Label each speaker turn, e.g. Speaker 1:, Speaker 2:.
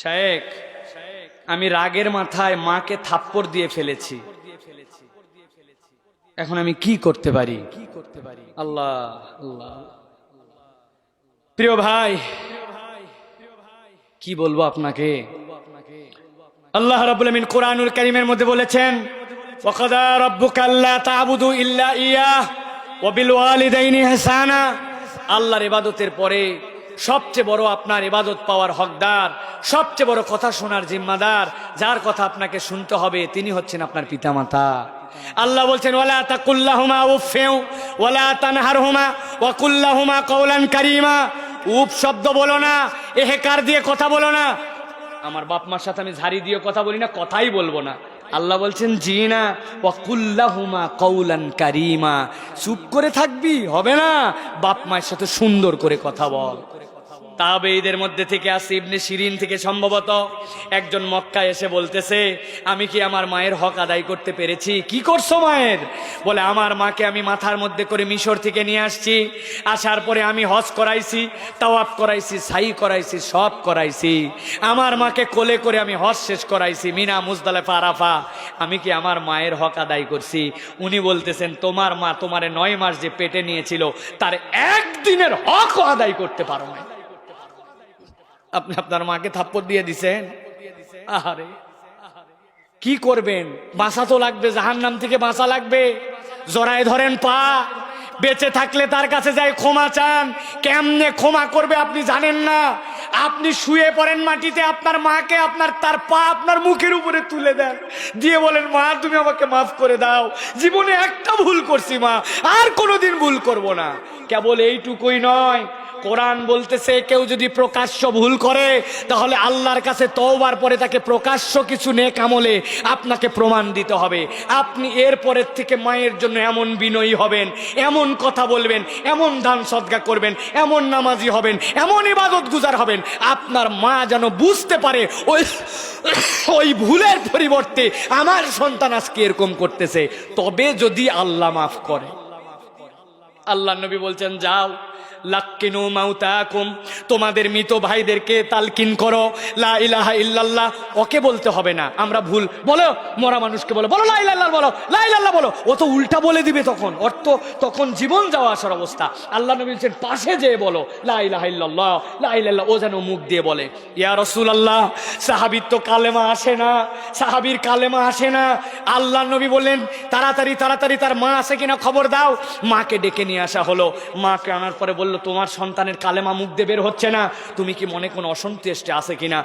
Speaker 1: শায়েক আমি রাগের মাথায় মাকে থাপ্পড় দিয়ে ফেলেছি। এখন আমি কি করতে পারি? কি করতে পারি আল্লাহ আল্লাহ। প্রিয় ভাই, কি বলব আপনাকে? আল্লাহ রাব্বুল আমিন কোরআনুল কারীমের মধ্যে বলেছেন, ওয়াকাদা রাব্বুকা আল্লা তা'বুদু ইল্লা ইয়াহ ওয়া বিল ওয়ালিদাইনি ইহসানা। আল্লাহর ইবাদতের পরে সবচেয়ে বড় আপনার ইবাদত পাওয়ার হকদার, সবচেয়ে বড় কথা শোনার জিম্মাদার, যার কথা আপনাকে শুনতে হবে, তিনি হচ্ছেন আপনার পিতামাতা। আল্লাহ বলছেন, ওয়ালা তাকুল্লাহুমা উফেউ ওয়ালা তানহারহুমা, ওয়া কুল্লাহুমা কওলান কারীমা। উপ শব্দ বলো না, এহেকার দিয়ে কথা বলো না। আমার বাপ মার সাথে আমি ঝাড়ি দিয়ে কথা বলি না, কথাই বলব না। আল্লাহ বলছেন জি না ওয়াকুল্লাহুমা কৌলান কারিমা। চুপ করে থাকবি, হবে না? বাপ মায়ের সাথে সুন্দর করে কথা বল। তাবেইদের মধ্যে থেকে আসি, ইবনে শিরিন থেকে সম্ভবত একজন মক্কা এসে বলতেছে, আমি কি আমার মায়ের হক আদায় করতে পেরেছি? কি করছ মায়ের? বলে, আমার মাকে আমি মাথার মধ্যে করে মিশর থেকে নিয়ে আসছি, আসার পরে আমি হজ করাইছি, তাওয়াফ করাইছি সাই করাইছি, সব করাইছি। আমার মাকে কোলে করে আমি হজ শেষ করাইছি, মিনা, মুজদালেফা, আরাফা। আমি কি আমার মায়ের হক আদায় করছি? উনি বলতেছেন, তোমার মা তোমারে নয় মাস যে পেটে নিয়েছিল, তার একদিনের হকও আদায় করতে পারো না আপনি আপনার মাকে থাপ্পড় দিয়ে দিছেন? আহারে। কি করবেন? বাঁচা তো লাগবে জাহান নাম থেকে বাঁচা লাগবে। জড়ায় ধরেন পা। বেঁচে থাকলে তার কাছে যাই ক্ষমা চান। কেমনে ক্ষমা করবে আপনি জানেন না। আপনি শুয়ে পড়েন মাটিতে, আপনার মাকে, আপনার, তার পা আপনার মুখের উপরে তুলে দেন। দিয়ে বলেন, মা, তুমি আমাকে মাফ করে দাও। জীবনে একটা ভুল করছি, মা। আর কোনোদিন ভুল করব না। কেবল এইটুকুই নয়। কোরআন বলতেছে, কেউ যদি প্রকাশ্য ভুল করে, তাহলে আল্লাহর কাছে তওবার পরে তাকে প্রকাশ্য কিছু নেক আমলে আপনাকে প্রমাণ দিতে হবে। আপনি এর পরের থেকে মায়ের জন্য এমন বিনয়ী হবেন, এমন কথা বলবেন, এমন দান সদ্গা করবেন, এমন নামাজি হবেন, এমন ইবাদত গুজার হবেন, আপনার মা যেন বুঝতে পারে ওই ওই ভুলের পরিবর্তে আমার সন্তান আজকে এরকম করতেছে। তবে যদি আল্লাহ মাফ করে। আল্লাহ নবী বলছেন, যাও, লাক্কিনু মাউতাকুম, তোমাদের মৃত ভাইদেরকে তালকিন করো, লা ইলাহা ইল্লাল্লাহ। ওকে বলতে হবে না, আমরা ভুল। বলো, মরা মানুষকে বলো বলো, লা ইলাহা বলো, লা বলো। ও তো উল্টা বলে দিবে তখন, অর্থ তখন জীবন যাওয়া আসার অবস্থা। আল্লাহ নবী বলছেন, পাশে যেয়ে বলো, লা ইলাহা ইল্লাল্লাহ, লা ও যেন মুখ দিয়ে বলে, ইয়া রাসূলুল্লাহ, সাহাবীর তো কালেমা আসে না, সাহাবীর কালেমা আসে না আল্লাহ নবী বললেন, তাড়াতাড়ি তাড়াতাড়ি, তার মা আছে কিনা খবর দাও। মাকে ডেকে নিয়ে আসা হলো। মাকে আনার পরে বলল, তোমার সন্তানের কালেমা মুখ দিয়ে বের হচ্ছে না। তুমি কি মনে কোনো অসন্তুষ্টে আছে কিনা?